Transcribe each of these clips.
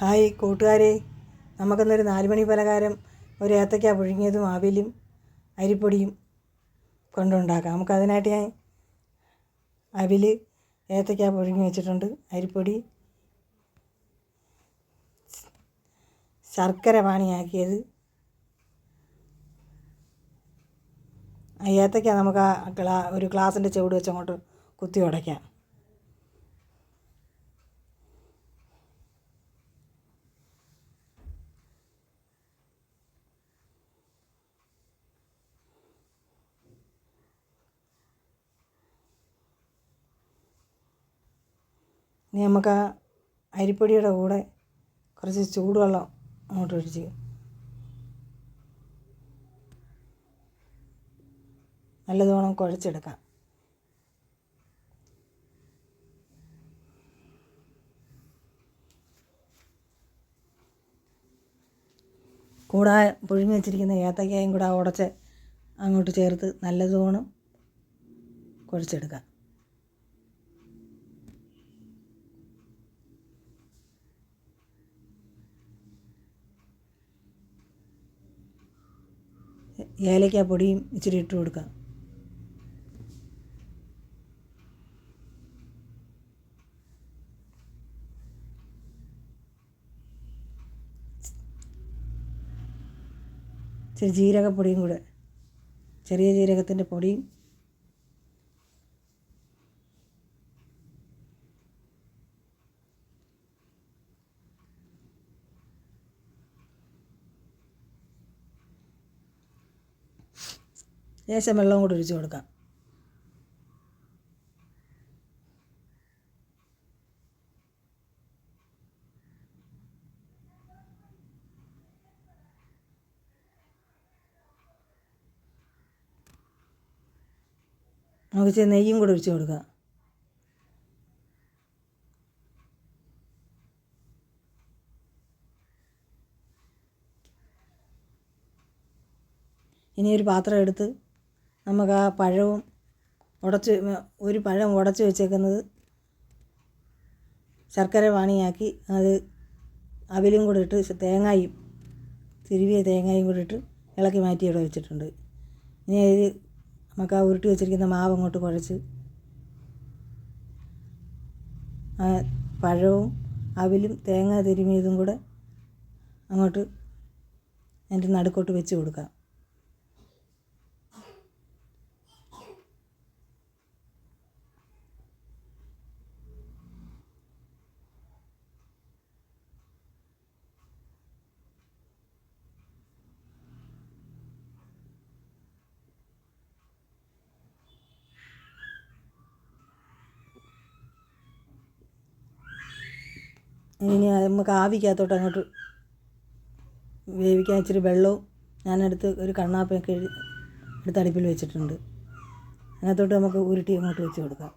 Hi കൂട്ടുകാരെ. നമുക്കിന്നൊരു നാലുമണി പലഹാരം ഒരു ഏത്തയ്ക്ക പുഴുങ്ങിയതും ആവിലും അരിപ്പൊടിയും കൊണ്ടുണ്ടാക്കാം. നമുക്കതിനായിട്ട് ഞാൻ അവിൽ ഏത്തയ്ക്ക പുഴുങ്ങി വെച്ചിട്ടുണ്ട്. അരിപ്പൊടി ശർക്കര പാണിയാക്കിയത്. ഏത്തയ്ക്ക നമുക്ക് ആ ഒരു ഗ്ലാസിന്റെ ചുവട് വെച്ച് അങ്ങോട്ട് കുത്തി ഉടയ്ക്കാം. ഇനി നമുക്ക് ആ അരിപ്പൊടിയുടെ കൂടെ കുറച്ച് ചൂടുവെള്ളം അങ്ങോട്ട് ഒഴിച്ച് നല്ലതോണം കുഴച്ചെടുക്കാം. കൂടാ പുഴുങ്ങി വെച്ചിരിക്കുന്ന ഏത്തയ്ക്കയും കൂടെ ഉടച്ച് അങ്ങോട്ട് ചേർത്ത് നല്ലതോണം കുഴച്ചെടുക്കാം. ഏലക്ക പൊടിയും ഇച്ചിരി ഇട്ട് കൊടുക്കാം ഇച്ചിരി ജീരകപ്പൊടിയും കൂടെ ചെറിയ ജീരകത്തിന്റെ പൊടിയും ലേശം വെള്ളവും കൂടെ ഒഴിച്ച് കൊടുക്കാം. നമുക്ക് ഇച്ചിരി നെയ്യും കൂടെ ഒഴിച്ച് കൊടുക്കാം. ഇനി ഒരു പാത്രം എടുത്ത് നമുക്ക് ആ പഴവും ഉടച്ച് ഒരു പഴം ഉടച്ച് വെച്ചേക്കുന്നത് ശർക്കര പാനിയാക്കി അത് അവിലും കൂടെ ഇട്ട് തേങ്ങയും തിരുവിയ തേങ്ങായും കൂടെ ഇട്ട് ഇളക്കി മാറ്റി ഇവിടെ വെച്ചിട്ടുണ്ട്. ഇനി ഇത് നമുക്ക് ആ ഉരുട്ടി വെച്ചിരിക്കുന്ന മാവ് അങ്ങോട്ട് കുഴച്ച് പഴവും അവിലും തേങ്ങ തിരുമിയതും കൂടെ അങ്ങോട്ട് അതിന്റെ നടുക്കോട്ട് വെച്ച് കൊടുക്കാം. ഇനി നമുക്ക് ആവിക്കകത്തോട്ട് അങ്ങോട്ട് വേവിക്കാൻ ഇച്ചിരി വെള്ളവും ഞാനെടുത്ത് ഒരു കണ്ണാപ്പയൊക്കെ എടുത്ത് അടുപ്പിൽ വെച്ചിട്ടുണ്ട്. അതിനകത്തോട്ട് നമുക്ക് ഉരുട്ടി അങ്ങോട്ട് വെച്ച് കൊടുക്കാം.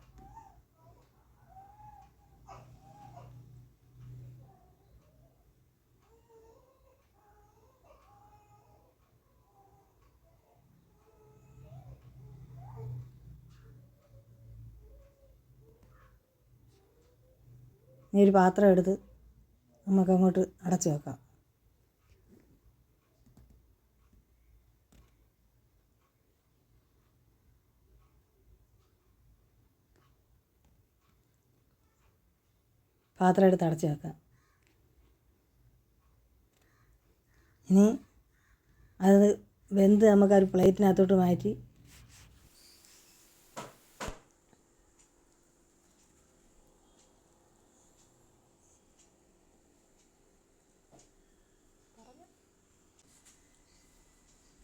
ഇനി ഒരു പാത്രം എടുത്ത് നമുക്ക് അങ്ങോട്ട് അടച്ച് വെക്കാം. പാത്രം എടുത്ത് അടച്ച് വെക്കാം. ഇനി അത് വെന്ത് നമുക്ക് ഒരു പ്ലേറ്റിനകത്തോട്ട് മാറ്റി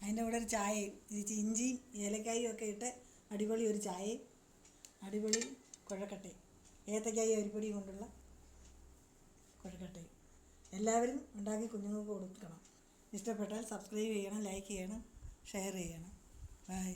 അതിന്റെ കൂടെ ഒരു ചായയും ഇത് ഇഞ്ചിയും ഏലക്കായും ഒക്കെ ഇട്ട് അടിപൊളി ഒരു ചായയും അടിപൊളി കുഴക്കട്ടയും. ഏത്തക്കായ അരിപ്പൊടിയും കൊണ്ടുള്ള കുഴക്കട്ടയും. എല്ലാവരും ഉണ്ടാക്കി കുഞ്ഞുങ്ങൾക്ക് കൊടുക്കണം. ഇഷ്ടപ്പെട്ടാൽ സബ്സ്ക്രൈബ് ചെയ്യണം ലൈക്ക് ചെയ്യണം ഷെയർ ചെയ്യണം. ബൈ